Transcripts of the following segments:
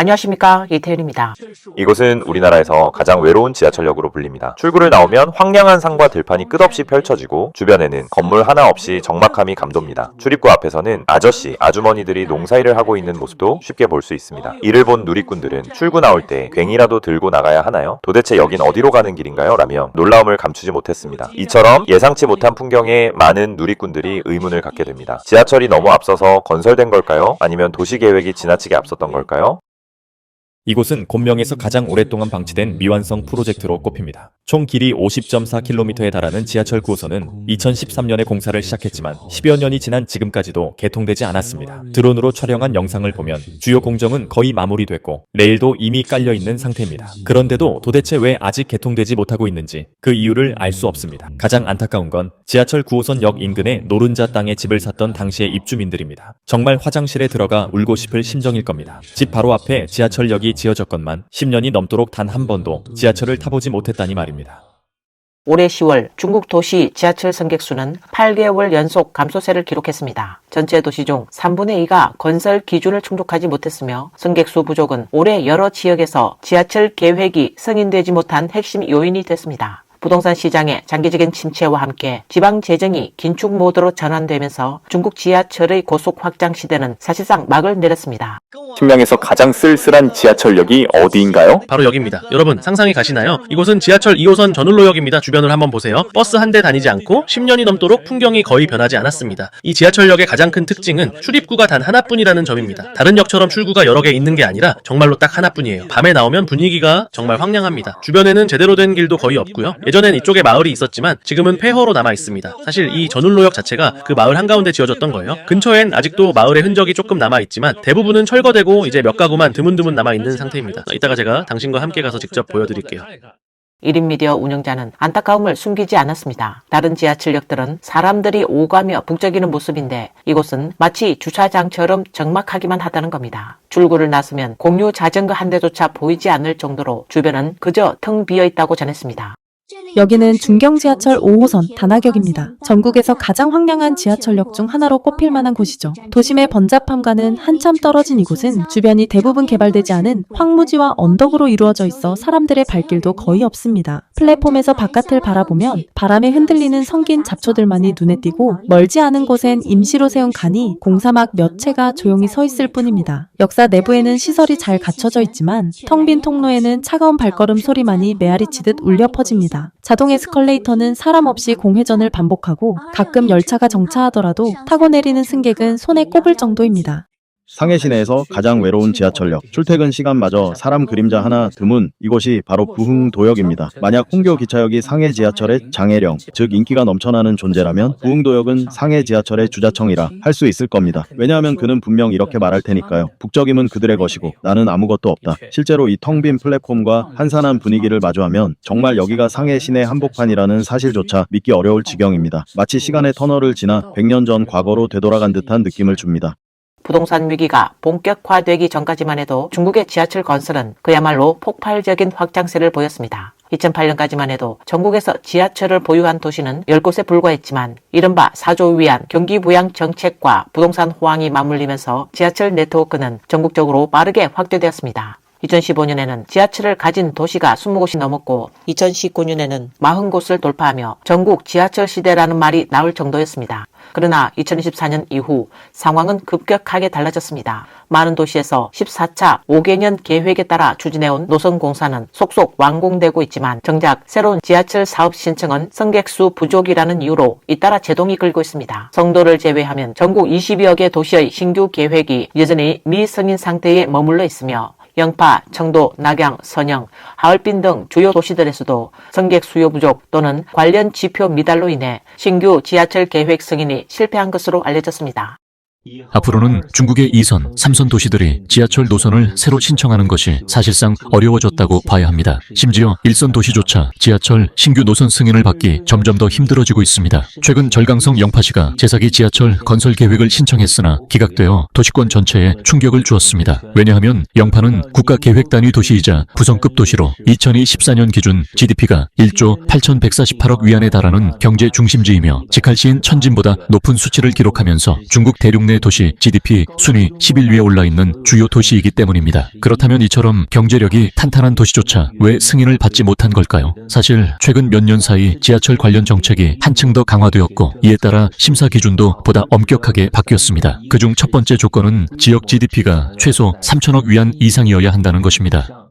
안녕하십니까 이태윤입니다. 이곳은 우리나라에서 가장 외로운 지하철역으로 불립니다. 출구를 나오면 황량한 산과 들판이 끝없이 펼쳐지고 주변에는 건물 하나 없이 적막함이 감돕니다. 출입구 앞에서는 아저씨, 아주머니들이 농사일을 하고 있는 모습도 쉽게 볼 수 있습니다. 이를 본 누리꾼들은 출구 나올 때 괭이라도 들고 나가야 하나요? 도대체 여긴 어디로 가는 길인가요? 라며 놀라움을 감추지 못했습니다. 이처럼 예상치 못한 풍경에 많은 누리꾼들이 의문을 갖게 됩니다. 지하철이 너무 앞서서 건설된 걸까요? 아니면 도시 계획이 지나치게 앞섰던 걸까요? 이곳은 곤명에서 가장 오랫동안 방치된 미완성 프로젝트로 꼽힙니다. 총 길이 50.4km에 달하는 지하철 9호선은 2013년에 공사를 시작했지만 10여 년이 지난 지금까지도 개통되지 않았습니다. 드론으로 촬영한 영상을 보면 주요 공정은 거의 마무리됐고 레일도 이미 깔려 있는 상태입니다. 그런데도 도대체 왜 아직 개통되지 못하고 있는지 그 이유를 알 수 없습니다. 가장 안타까운 건 지하철 9호선 역 인근의 노른자 땅에 집을 샀던 당시의 입주민들입니다. 정말 화장실에 들어가 울고 싶을 심정일 겁니다. 집 바로 앞에 지하철역이 지어졌건만 10년이 넘도록 단 한 번도 지하철을 타보지 못했다니 말입니다. 올해 10월 중국 도시 지하철 승객 수는 8개월 연속 감소세를 기록했습니다. 전체 도시 중 3분의 2가 건설 기준을 충족하지 못했으며 승객 수 부족은 올해 여러 지역에서 지하철 계획이 승인되지 못한 핵심 요인이 됐습니다. 부동산 시장의 장기적인 침체와 함께 지방 재정이 긴축 모드로 전환되면서 중국 지하철의 고속 확장 시대는 사실상 막을 내렸습니다. 신명에서 가장 쓸쓸한 지하철역이 어디인가요? 바로 여기입니다. 여러분 상상이 가시나요? 이곳은 지하철 2호선 전울로역입니다. 주변을 한번 보세요. 버스 한 대 다니지 않고 10년이 넘도록 풍경이 거의 변하지 않았습니다. 이 지하철역의 가장 큰 특징은 출입구가 단 하나뿐이라는 점입니다. 다른 역처럼 출구가 여러 개 있는 게 아니라 정말로 딱 하나뿐이에요. 밤에 나오면 분위기가 정말 황량합니다. 주변에는 제대로 된 길도 거의 없고요. 예전엔 이쪽에 마을이 있었지만 지금은 폐허로 남아 있습니다. 사실 이 전울로역 자체가 그 마을 한가운데 지어졌던 거예요. 근처엔 아직도 마을의 흔적이 조금 남아 있지만 대부분은 철거되고 이제 몇 가구만 드문드문 남아 있는 상태입니다. 이따가 제가 당신과 함께 가서 직접 보여드릴게요. 1인 미디어 운영자는 안타까움을 숨기지 않았습니다. 다른 지하철역들은 사람들이 오가며 북적이는 모습인데 이곳은 마치 주차장처럼 적막하기만 하다는 겁니다. 출구를 나서면 공유 자전거 한 대조차 보이지 않을 정도로 주변은 그저 텅 비어 있다고 전했습니다. 여기는 중경 지하철 5호선 단하격입니다. 전국에서 가장 황량한 지하철역 중 하나로 꼽힐 만한 곳이죠. 도심의 번잡함과는 한참 떨어진 이곳은 주변이 대부분 개발되지 않은 황무지와 언덕으로 이루어져 있어 사람들의 발길도 거의 없습니다. 플랫폼에서 바깥을 바라보면 바람에 흔들리는 성긴 잡초들만이 눈에 띄고 멀지 않은 곳엔 임시로 세운 간이 공사막 몇 채가 조용히 서 있을 뿐입니다. 역사 내부에는 시설이 잘 갖춰져 있지만 텅 빈 통로에는 차가운 발걸음 소리만이 메아리 치듯 울려 퍼집니다. 자동 에스컬레이터는 사람 없이 공회전을 반복하고 가끔 열차가 정차하더라도 타고 내리는 승객은 손에 꼽을 정도입니다. 상해 시내에서 가장 외로운 지하철역. 출퇴근 시간마저 사람 그림자 하나 드문 이곳이 바로 부흥도역입니다. 만약 홍교 기차역이 상해 지하철의 장애령, 즉 인기가 넘쳐나는 존재라면 부흥도역은 상해 지하철의 주자청이라 할 수 있을 겁니다. 왜냐하면 그는 분명 이렇게 말할 테니까요. 북적임은 그들의 것이고 나는 아무것도 없다. 실제로 이 텅 빈 플랫폼과 한산한 분위기를 마주하면 정말 여기가 상해 시내 한복판이라는 사실조차 믿기 어려울 지경입니다. 마치 시간의 터널을 지나 100년 전 과거로 되돌아간 듯한 느낌을 줍니다. 부동산 위기가 본격화되기 전까지만 해도 중국의 지하철 건설은 그야말로 폭발적인 확장세를 보였습니다. 2008년까지만 해도 전국에서 지하철을 보유한 도시는 10곳에 불과했지만 이른바 사조 위안 경기 부양 정책과 부동산 호황이 맞물리면서 지하철 네트워크는 전국적으로 빠르게 확대되었습니다. 2015년에는 지하철을 가진 도시가 20곳이 넘었고 2019년에는 40곳을 돌파하며 전국 지하철 시대라는 말이 나올 정도였습니다. 그러나 2024년 이후 상황은 급격하게 달라졌습니다. 많은 도시에서 14차 5개년 계획에 따라 추진해온 노선 공사는 속속 완공되고 있지만 정작 새로운 지하철 사업 신청은 승객수 부족이라는 이유로 잇따라 제동이 끌고 있습니다. 성도를 제외하면 전국 20여 개 도시의 신규 계획이 여전히 미승인 상태에 머물러 있으며 영파, 청도, 낙양, 선영, 하얼빈 등 주요 도시들에서도 승객 수요 부족 또는 관련 지표 미달로 인해 신규 지하철 계획 승인이 실패한 것으로 알려졌습니다. 앞으로는 중국의 2선, 3선 도시들이 지하철 노선을 새로 신청하는 것이 사실상 어려워졌다고 봐야 합니다. 심지어 1선 도시조차 지하철 신규 노선 승인을 받기 점점 더 힘들어지고 있습니다. 최근 절강성 영파시가 제사기 지하철 건설 계획을 신청했으나 기각되어 도시권 전체에 충격을 주었습니다. 왜냐하면 영파는 국가 계획 단위 도시이자 구성급 도시로 2024년 기준 GDP가 1조 8,148억 위안에 달하는 경제 중심지이며 직할시인 천진보다 높은 수치를 기록하면서 중국 대륙 내 국내 도시 GDP 순위 11위에 올라 있는 주요 도시이기 때문입니다. 그렇다면 이처럼 경제력이 탄탄한 도시조차 왜 승인을 받지 못한 걸까요? 사실 최근 몇 년 사이 지하철 관련 정책이 한층 더 강화되었고 이에 따라 심사 기준도 보다 엄격하게 바뀌었습니다. 그중 첫 번째 조건은 지역 GDP가 최소 3천억 위안 이상이어야 한다는 것입니다.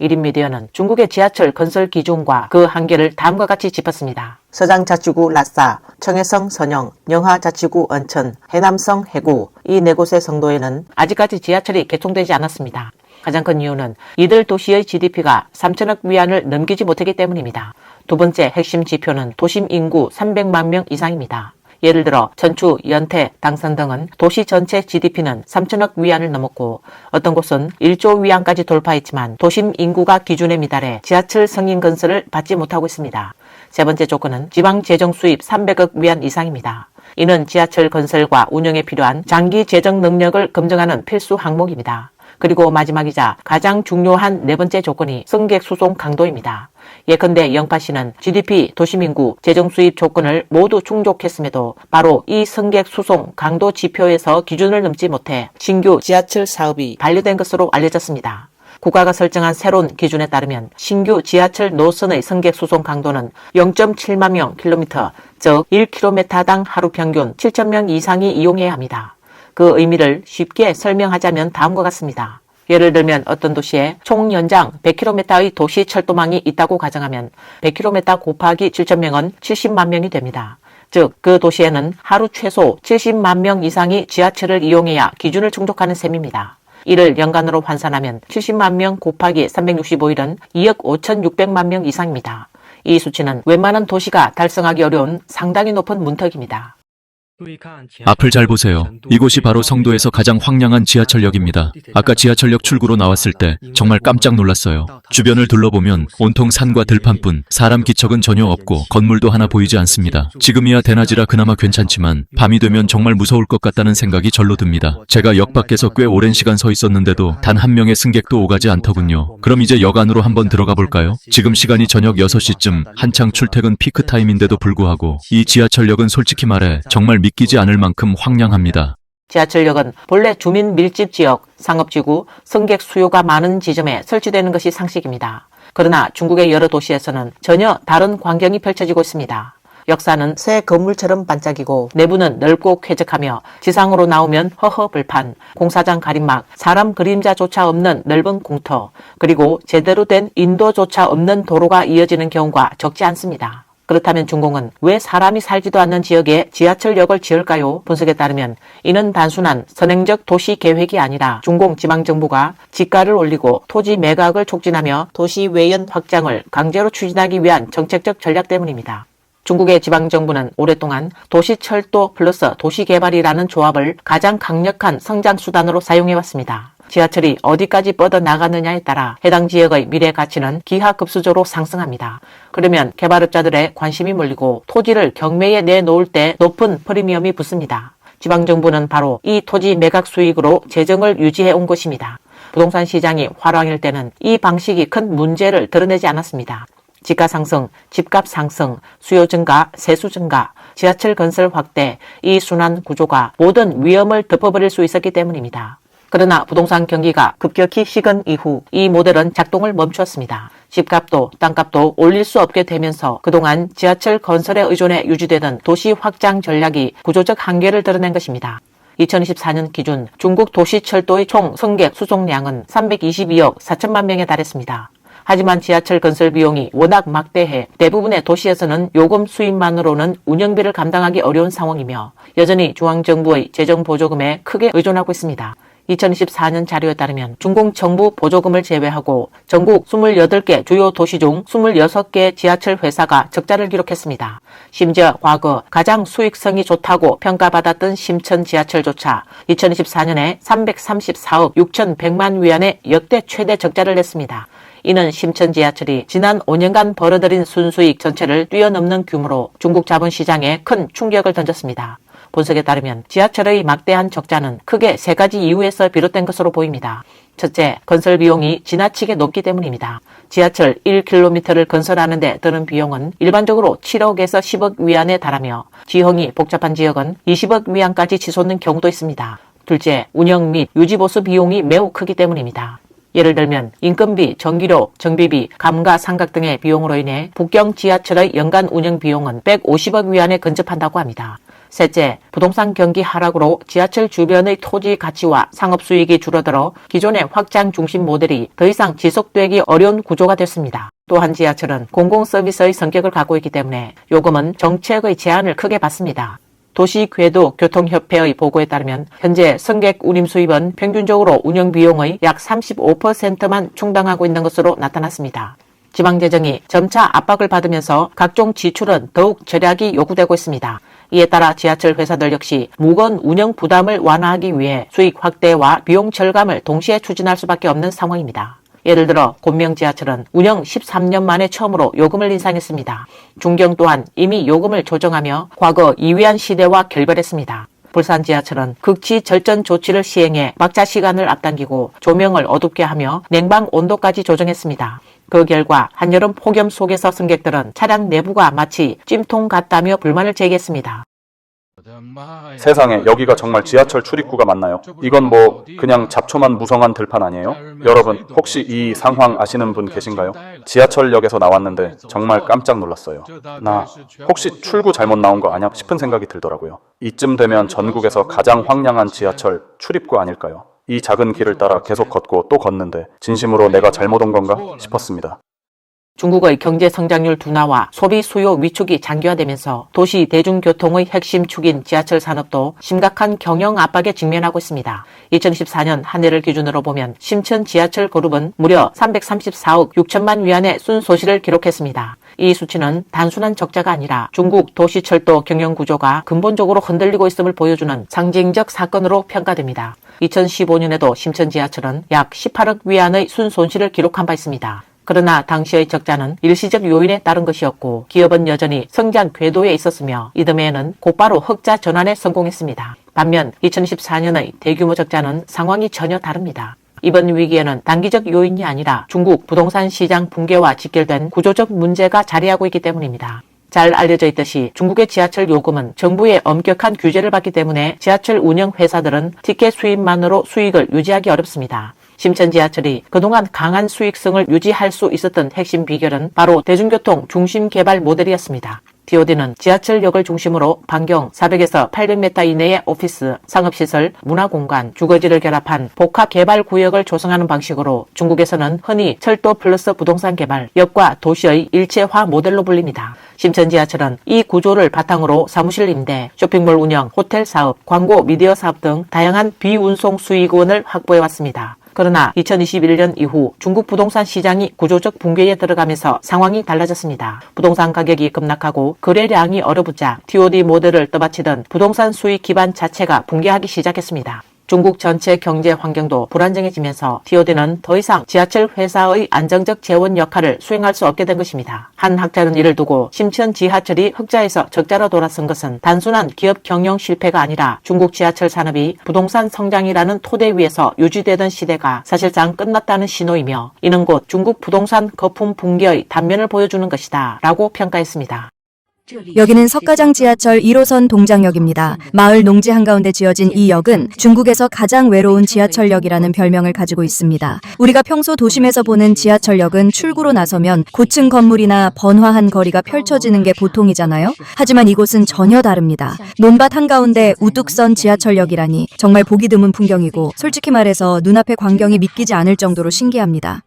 1인 미디어는 중국의 지하철 건설 기준과 그 한계를 다음과 같이 짚었습니다. 서장자치구 라싸, 청해성 선영, 영하자치구 언천, 해남성 해구 이 네 곳의 성도에는 아직까지 지하철이 개통되지 않았습니다. 가장 큰 이유는 이들 도시의 GDP가 3천억 위안을 넘기지 못했기 때문입니다. 두 번째 핵심 지표는 도심 인구 300만 명 이상입니다. 예를 들어 전추, 연태, 당선 등은 도시 전체 GDP는 3천억 위안을 넘었고 어떤 곳은 1조 위안까지 돌파했지만 도심 인구가 기준에 미달해 지하철 승인 건설을 받지 못하고 있습니다. 세 번째 조건은 지방 재정 수입 300억 위안 이상입니다. 이는 지하철 건설과 운영에 필요한 장기 재정 능력을 검증하는 필수 항목입니다. 그리고 마지막이자 가장 중요한 네 번째 조건이 승객 수송 강도입니다. 예컨대 영파시는 GDP, 도시민구, 재정 수입 조건을 모두 충족했음에도 바로 이 승객 수송 강도 지표에서 기준을 넘지 못해 신규 지하철 사업이 반려된 것으로 알려졌습니다. 국가가 설정한 새로운 기준에 따르면 신규 지하철 노선의 승객 수송 강도는 0.7만 명 킬로미터, 즉 1km당 하루 평균 7,000명 이상이 이용해야 합니다. 그 의미를 쉽게 설명하자면 다음과 같습니다. 예를 들면 어떤 도시에 총 연장 100km의 도시 철도망이 있다고 가정하면 100km 곱하기 7,000명은 70만 명이 됩니다. 즉, 그 도시에는 하루 최소 70만 명 이상이 지하철을 이용해야 기준을 충족하는 셈입니다. 이를 연간으로 환산하면 70만 명 곱하기 365일은 2억 5,600만 명 이상입니다. 이 수치는 웬만한 도시가 달성하기 어려운 상당히 높은 문턱입니다. 앞을 잘 보세요. 이곳이 바로 성도에서 가장 황량한 지하철역입니다. 아까 지하철역 출구로 나왔을 때 정말 깜짝 놀랐어요. 주변을 둘러보면 온통 산과 들판뿐 사람 기척은 전혀 없고 건물도 하나 보이지 않습니다. 지금이야 대낮이라 그나마 괜찮지만 밤이 되면 정말 무서울 것 같다는 생각이 절로 듭니다. 제가 역 밖에서 꽤 오랜 시간 서 있었는데도 단 한 명의 승객도 오가지 않더군요. 그럼 이제 역 안으로 한번 들어가 볼까요? 지금 시간이 저녁 6시쯤 한창 출퇴근 피크 타임인데도 불구하고 이 지하철역은 솔직히 말해 정말 믿기지 않을 만큼 황량합니다. 지하철역은 본래 주민 밀집 지역, 상업지구, 승객 수요가 많은 지점에 설치되는 것이 상식입니다. 그러나 중국의 여러 도시에서는 전혀 다른 광경이 펼쳐지고 있습니다. 역사는 새 건물처럼 반짝이고 내부는 넓고 쾌적하며 지상으로 나오면 허허벌판, 공사장 가림막, 사람 그림자조차 없는 넓은 공터, 그리고 제대로 된 인도조차 없는 도로가 이어지는 경우가 적지 않습니다. 그렇다면 중공은 왜 사람이 살지도 않는 지역에 지하철역을 지을까요? 분석에 따르면 이는 단순한 선행적 도시 계획이 아니라 중공 지방정부가 지가를 올리고 토지 매각을 촉진하며 도시 외연 확장을 강제로 추진하기 위한 정책적 전략 때문입니다. 중국의 지방정부는 오랫동안 도시철도 플러스 도시개발이라는 조합을 가장 강력한 성장 수단으로 사용해왔습니다. 지하철이 어디까지 뻗어 나가느냐에 따라 해당 지역의 미래 가치는 기하급수적으로 상승합니다. 그러면 개발업자들의 관심이 몰리고 토지를 경매에 내놓을 때 높은 프리미엄이 붙습니다. 지방정부는 바로 이 토지 매각 수익으로 재정을 유지해 온 것입니다. 부동산 시장이 화랑일 때는 이 방식이 큰 문제를 드러내지 않았습니다. 지가 상승, 집값 상승, 수요 증가, 세수 증가, 지하철 건설 확대, 이 순환 구조가 모든 위험을 덮어버릴 수 있었기 때문입니다. 그러나 부동산 경기가 급격히 식은 이후 이 모델은 작동을 멈추었습니다. 집값도 땅값도 올릴 수 없게 되면서 그동안 지하철 건설에 의존해 유지되던 도시 확장 전략이 구조적 한계를 드러낸 것입니다. 2024년 기준 중국 도시철도의 총 승객 수송량은 322억 4천만 명에 달했습니다. 하지만 지하철 건설 비용이 워낙 막대해 대부분의 도시에서는 요금 수입만으로는 운영비를 감당하기 어려운 상황이며 여전히 중앙정부의 재정 보조금에 크게 의존하고 있습니다. 2024년 자료에 따르면 중공 정부 보조금을 제외하고 전국 28개 주요 도시 중 26개 지하철 회사가 적자를 기록했습니다. 심지어 과거 가장 수익성이 좋다고 평가받았던 심천 지하철조차 2024년에 334억 6,100만 위안의 역대 최대 적자를 냈습니다. 이는 심천 지하철이 지난 5년간 벌어들인 순수익 전체를 뛰어넘는 규모로 중국 자본시장에 큰 충격을 던졌습니다. 분석에 따르면 지하철의 막대한 적자는 크게 세 가지 이유에서 비롯된 것으로 보입니다. 첫째, 건설 비용이 지나치게 높기 때문입니다. 지하철 1km를 건설하는 데 드는 비용은 일반적으로 7억에서 10억 위안에 달하며 지형이 복잡한 지역은 20억 위안까지 치솟는 경우도 있습니다. 둘째, 운영 및 유지보수 비용이 매우 크기 때문입니다. 예를 들면 인건비, 전기료, 정비비, 감가 상각 등의 비용으로 인해 북경 지하철의 연간 운영 비용은 150억 위안에 근접한다고 합니다. 셋째, 부동산 경기 하락으로 지하철 주변의 토지 가치와 상업 수익이 줄어들어 기존의 확장 중심 모델이 더 이상 지속되기 어려운 구조가 됐습니다. 또한 지하철은 공공 서비스의 성격을 갖고 있기 때문에 요금은 정책의 제한을 크게 받습니다. 도시궤도 교통협회의 보고에 따르면 현재 승객 운임 수입은 평균적으로 운영 비용의 약 35%만 충당하고 있는 것으로 나타났습니다. 지방재정이 점차 압박을 받으면서 각종 지출은 더욱 절약이 요구되고 있습니다. 이에 따라 지하철 회사들 역시 무거운 운영 부담을 완화하기 위해 수익 확대와 비용 절감을 동시에 추진할 수밖에 없는 상황입니다. 예를 들어 곤명 지하철은 운영 13년 만에 처음으로 요금을 인상했습니다. 중경 또한 이미 요금을 조정하며 과거 이위안 시대와 결별했습니다. 불산 지하철은 극치 절전 조치를 시행해 막차 시간을 앞당기고 조명을 어둡게 하며 냉방 온도까지 조정했습니다. 그 결과 한여름 폭염 속에서 승객들은 차량 내부가 마치 찜통 같다며 불만을 제기했습니다. 세상에 여기가 정말 지하철 출입구가 맞나요? 이건 뭐 그냥 잡초만 무성한 들판 아니에요? 여러분 혹시 이 상황 아시는 분 계신가요? 지하철역에서 나왔는데 정말 깜짝 놀랐어요. 나 혹시 출구 잘못 나온 거 아냐 싶은 생각이 들더라고요. 이쯤 되면 전국에서 가장 황량한 지하철 출입구 아닐까요? 이 작은 길을 따라 계속 걷고 또 걷는데 진심으로 내가 잘못 온 건가 싶었습니다. 중국의 경제 성장률 둔화와 소비 수요 위축이 장기화되면서 도시 대중교통의 핵심 축인 지하철 산업도 심각한 경영 압박에 직면하고 있습니다. 2014년 한 해를 기준으로 보면 심천 지하철 그룹은 무려 334억 6천만 위안의 순소실을 기록했습니다. 이 수치는 단순한 적자가 아니라 중국 도시철도 경영 구조가 근본적으로 흔들리고 있음을 보여주는 상징적 사건으로 평가됩니다. 2015년에도 심천 지하철은 약 18억 위안의 순 손실을 기록한 바 있습니다. 그러나 당시의 적자는 일시적 요인에 따른 것이었고 기업은 여전히 성장 궤도에 있었으며 이듬해에는 곧바로 흑자 전환에 성공했습니다. 반면 2014년의 대규모 적자는 상황이 전혀 다릅니다. 이번 위기에는 단기적 요인이 아니라 중국 부동산 시장 붕괴와 직결된 구조적 문제가 자리하고 있기 때문입니다. 잘 알려져 있듯이 중국의 지하철 요금은 정부의 엄격한 규제를 받기 때문에 지하철 운영 회사들은 티켓 수입만으로 수익을 유지하기 어렵습니다. 심천 지하철이 그동안 강한 수익성을 유지할 수 있었던 핵심 비결은 바로 대중교통 중심 개발 모델이었습니다. TOD는 지하철역을 중심으로 반경 400에서 800m 이내의 오피스, 상업시설, 문화공간, 주거지를 결합한 복합 개발 구역을 조성하는 방식으로 중국에서는 흔히 철도 플러스 부동산 개발, 역과 도시의 일체화 모델로 불립니다. 심천 지하철은 이 구조를 바탕으로 사무실 임대, 쇼핑몰 운영, 호텔 사업, 광고 미디어 사업 등 다양한 비운송 수익원을 확보해 왔습니다. 그러나 2021년 이후 중국 부동산 시장이 구조적 붕괴에 들어가면서 상황이 달라졌습니다. 부동산 가격이 급락하고 거래량이 얼어붙자 TOD 모델을 떠받치던 부동산 수익 기반 자체가 붕괴하기 시작했습니다. 중국 전체 경제 환경도 불안정해지면서 TOD는 더 이상 지하철 회사의 안정적 재원 역할을 수행할 수 없게 된 것입니다. 한 학자는 이를 두고 심천 지하철이 흑자에서 적자로 돌아선 것은 단순한 기업 경영 실패가 아니라 중국 지하철 산업이 부동산 성장이라는 토대 위에서 유지되던 시대가 사실상 끝났다는 신호이며 이는 곧 중국 부동산 거품 붕괴의 단면을 보여주는 것이다 라고 평가했습니다. 여기는 석가장 지하철 1호선 동장역입니다. 마을 농지 한가운데 지어진 이 역은 중국에서 가장 외로운 지하철역이라는 별명을 가지고 있습니다. 우리가 평소 도심에서 보는 지하철역은 출구로 나서면 고층 건물이나 번화한 거리가 펼쳐지는 게 보통이잖아요. 하지만 이곳은 전혀 다릅니다. 논밭 한가운데 우뚝 선 지하철역이라니 정말 보기 드문 풍경이고 솔직히 말해서 눈앞의 광경이 믿기지 않을 정도로 신기합니다.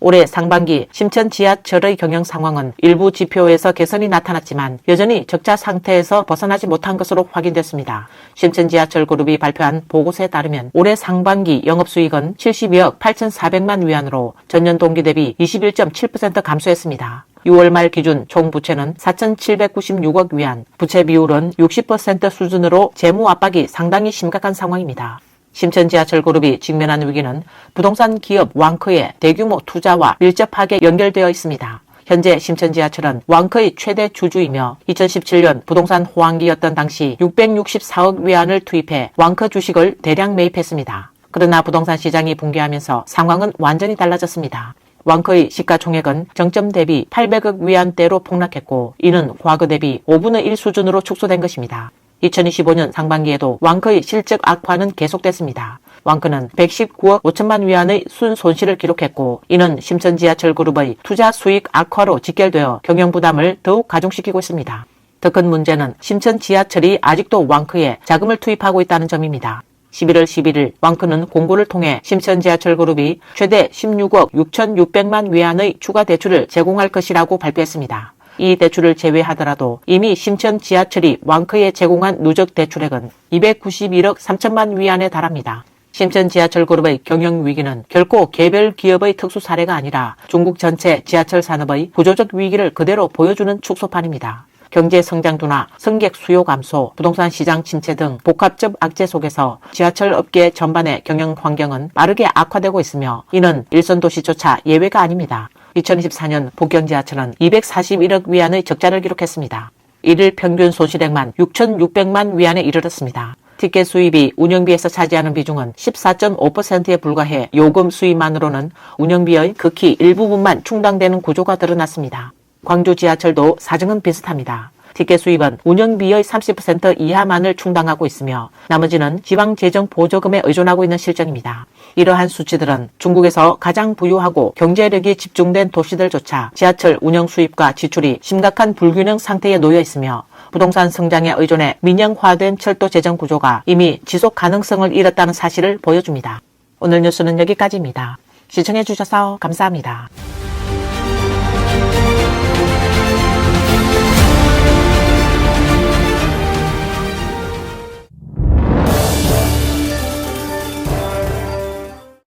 올해 상반기 심천 지하철의 경영 상황은 일부 지표에서 개선이 나타났지만 여전히 적자 상태에서 벗어나지 못한 것으로 확인됐습니다. 심천 지하철 그룹이 발표한 보고서에 따르면 올해 상반기 영업수익은 72억 8,400만 위안으로 전년 동기 대비 21.7% 감소했습니다. 6월 말 기준 총 부채는 4,796억 위안, 부채 비율은 60% 수준으로 재무 압박이 상당히 심각한 상황입니다. 심천 지하철 그룹이 직면한 위기는 부동산 기업 왕크의 대규모 투자와 밀접하게 연결되어 있습니다. 현재 심천 지하철은 왕커의 최대 주주이며 2017년 부동산 호황기였던 당시 664억 위안을 투입해 왕커 주식을 대량 매입했습니다. 그러나 부동산 시장이 붕괴하면서 상황은 완전히 달라졌습니다. 왕커의 시가총액은 정점 대비 800억 위안대로 폭락했고 이는 과거 대비 5분의 1 수준으로 축소된 것입니다. 2025년 상반기에도 왕커의 실적 악화는 계속됐습니다. 왕커는 119억 5천만 위안의 순 손실을 기록했고 이는 심천 지하철 그룹의 투자 수익 악화로 직결되어 경영 부담을 더욱 가중시키고 있습니다. 더 큰 문제는 심천 지하철이 아직도 왕커에 자금을 투입하고 있다는 점입니다. 11월 11일 왕크는 공고를 통해 심천 지하철 그룹이 최대 16억 6,600만 위안의 추가 대출을 제공할 것이라고 발표했습니다. 이 대출을 제외하더라도 이미 심천 지하철이 왕크에 제공한 누적 대출액은 291억 3천만 위안에 달합니다. 심천 지하철 그룹의 경영 위기는 결코 개별 기업의 특수 사례가 아니라 중국 전체 지하철 산업의 구조적 위기를 그대로 보여주는 축소판입니다. 경제 성장 둔화, 승객 수요 감소, 부동산 시장 침체 등 복합적 악재 속에서 지하철 업계 전반의 경영 환경은 빠르게 악화되고 있으며 이는 일선 도시조차 예외가 아닙니다. 2024년 북경 지하철은 241억 위안의 적자를 기록했습니다. 일일 평균 손실액만 6,600만 위안에 이르렀습니다. 티켓 수입이 운영비에서 차지하는 비중은 14.5%에 불과해 요금 수입만으로는 운영비의 극히 일부분만 충당되는 구조가 드러났습니다. 광주 지하철도 사정은 비슷합니다. 티켓 수입은 운영비의 30% 이하만을 충당하고 있으며 나머지는 지방 재정 보조금에 의존하고 있는 실정입니다. 이러한 수치들은 중국에서 가장 부유하고 경제력이 집중된 도시들조차 지하철 운영 수입과 지출이 심각한 불균형 상태에 놓여 있으며 부동산 성장에 의존해 민영화된 철도 재정 구조가 이미 지속 가능성을 잃었다는 사실을 보여줍니다. 오늘 뉴스는 여기까지입니다. 시청해주셔서 감사합니다.